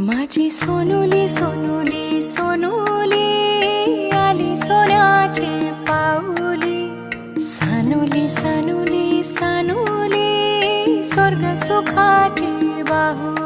माझी सोनुली सोनुली सोनुली आली सोन्याचे पाऊली. सानुली सानुली सानुली स्वर्ग सुखाचे बहु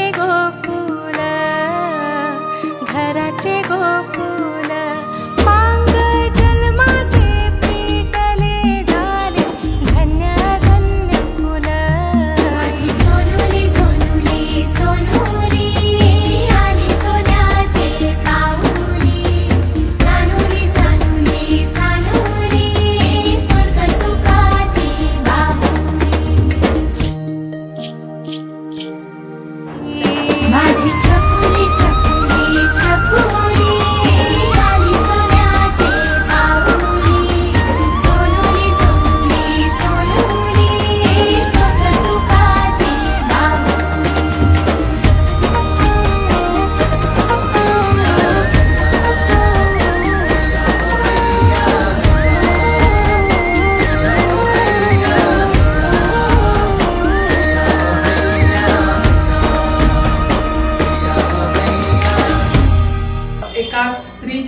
घराचे गोकुल घराचे गोकुल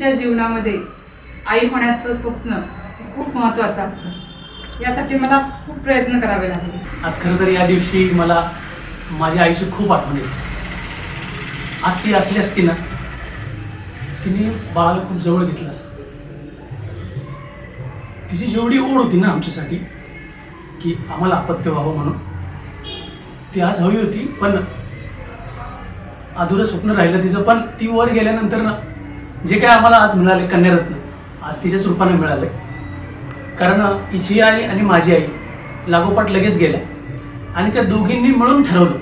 स्त्रीच्या जीवनामध्ये आई होण्याचं स्वप्न खूप महत्त्वाचं असतं. यासाठी मला खूप प्रयत्न करावे लागले. आज खरं तर या दिवशी मला माझ्या आईची खूप आठवण येते. आज ती असली असती ना तिने बाळाला खूप जवळ घेतलं असतं. तिची जेवढी ओढ होती ना आमच्यासाठी की आम्हाला अपत्य व्हावं म्हणून ती आज हवी होती पण अधुरं स्वप्न राहिलं तिचं पण ती वर गेल्यानंतर ना जे काय आम्हाला आज मिळाले कन्यारत्न आज तिच्याच रूपाने मिळाले. कारण हिची आई आणि माझी आई लागोपाठ लगेच गेल्या. आणि त्या दोघींनी मिळून ठरवलं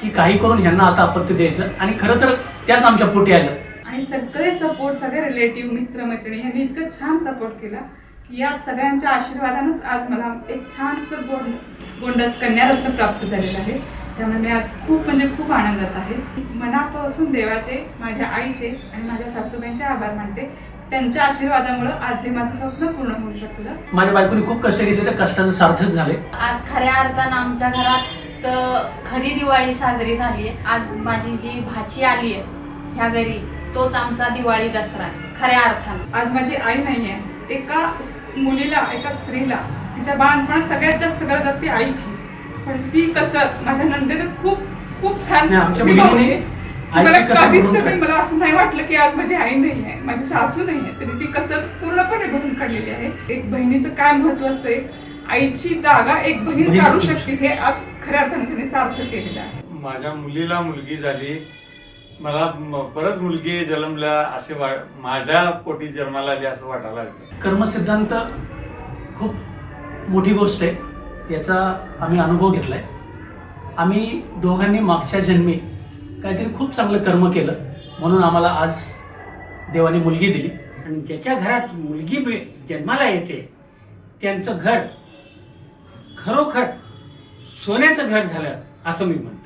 की काही करून ह्यांना आता अपत्य द्यायचं. आणि खरं तर त्याच आमच्या पोटी आल्या. आणि सगळे सपोर्ट सगळे रिलेटिव्ह मित्रमैत्रिणी यांनी इतकं छान सपोर्ट केला की या सगळ्यांच्या आशीर्वादानंच आज मला एक छानसं गोंड गोंडस कन्यारत्न प्राप्त झालेलं आहे. त्यामुळे मी आज खूप म्हणजे खूप आनंदात आहे. मनापासून देवाचे माझ्या आईचे आणि माझ्या सासूबाईंचे आभार मानते. त्यांच्या आशीर्वादामुळं आज हे माझं स्वप्न पूर्ण होऊ शकलं. माझ्या बायकोने खूप कष्ट घेतले त्या कष्टाचं सार्थक झाले. आज खऱ्या अर्थानं आमच्या घरात खरी दिवाळी साजरी झाली आहे आज माझी जी भाची आली आहे ह्या घरी तोच आमचा दिवाळी दसरा आहे, खऱ्या अर्थानं. आज माझी आई नाही आहे एका मुलीला एका स्त्रीला तिच्या बाळपणात सगळ्यात जास्त गरज असते आईची. पण ती कसं माझ्या नंदेनं खूप खूप छान आमच्या. मुलीने आईची मला कधीच सगळी. मला असं नाही वाटलं की आज माझी आई नाही आहे माझी सासू नाही आहे तरी ती कसं पूर्णपणे भरून काढलेली आहे. एक बहिणीचं काय महत्त्व असते आईची जागा एक बहीण काढू करू शकते हे आज खऱ्या अर्थाने तिने सार्थ केलेलं आहे. माझ्या मुलीला मुलगी झाली. मला परत मुलगी जन्मल्या असे माझ्या पोटी जन्माला आली असं वाटायला लागलं. कर्मसिद्धांत खूप मोठी गोष्ट आहे. याचा आम्ही अनुभव घेतला आहे आम्ही दोघांनी मागच्या जन्मी काहीतरी खूप चांगलं कर्म केलं म्हणून आम्हाला आज देवाने मुलगी दिली. आणि ज्याच्या घरात मुलगी जन्माला येते त्यांचं घर खरोखर सोन्याचं घर झालं असं मी म्हणतो.